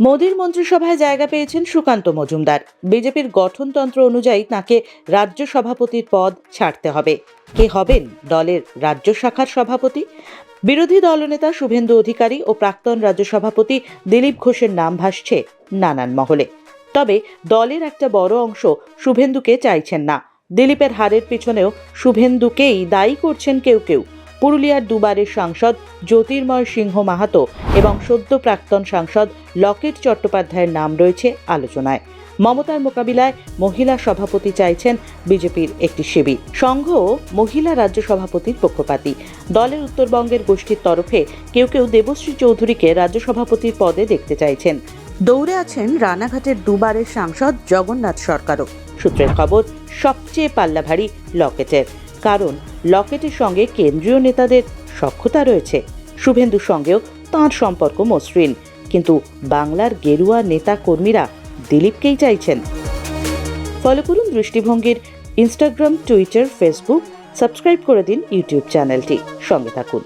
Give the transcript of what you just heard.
মোদীর মন্ত্রিসভায় জায়গা পেয়েছেন সুকান্ত মজুমদার। বিজেপির গঠনতন্ত্র অনুযায়ী তাকে রাজ্য সভাপতির পদ ছাড়তে হবে। কে হবেন দলের রাজ্য শাখার সভাপতি? বিরোধী দলনেতা শুভেন্দু অধিকারী ও প্রাক্তন রাজ্য সভাপতি দিলীপ ঘোষের নাম ভাসছে নানান মহলে। তবে দলের একটা বড় অংশ শুভেন্দুকে চাইছেন না। দিলীপের হারের পিছনেও শুভেন্দুকেই দায়ী করছেন কেউ কেউ। পুরুলিয়ার দুবারের সাংসদ জ্যোতির্ময় সিংহ মাহাতো এবং সদ্য প্রাক্তন সাংসদ লকেট চট্টোপাধ্যায়ের নাম রয়েছে আলোচনায়। মমতার মোকাবিলায় মহিলা সভাপতি চাইছেন বিজেপির একটি শিবির। সংঘ মহিলা রাজ্য সভাপতির পক্ষপাতী। দলের উত্তরবঙ্গের গোষ্ঠীর তরফে কেউ কেউ দেবশ্রী চৌধুরীকে রাজ্য সভাপতির পদে দেখতে চাইছেন। দৌড়ে আছেন রানাঘাটের দুবারের সাংসদ জগন্নাথ সরকারও। সূত্রের খবর, সবচেয়ে পাল্লা ভারী লকেটের। কারণ লকেটের সঙ্গে কেন্দ্রীয় নেতাদের সক্ষতা রয়েছে। শুভেন্দুর সঙ্গেও তাঁর সম্পর্ক মসৃণ। কিন্তু বাংলার গেরুয়া নেতা কর্মীরা দিলীপকেই চাইছেন। ফলো করুন দৃষ্টিভঙ্গির ইনস্টাগ্রাম, টুইটার, ফেসবুক, সাবস্ক্রাইব করে দিন ইউটিউব চ্যানেলটি। সঙ্গে থাকুন।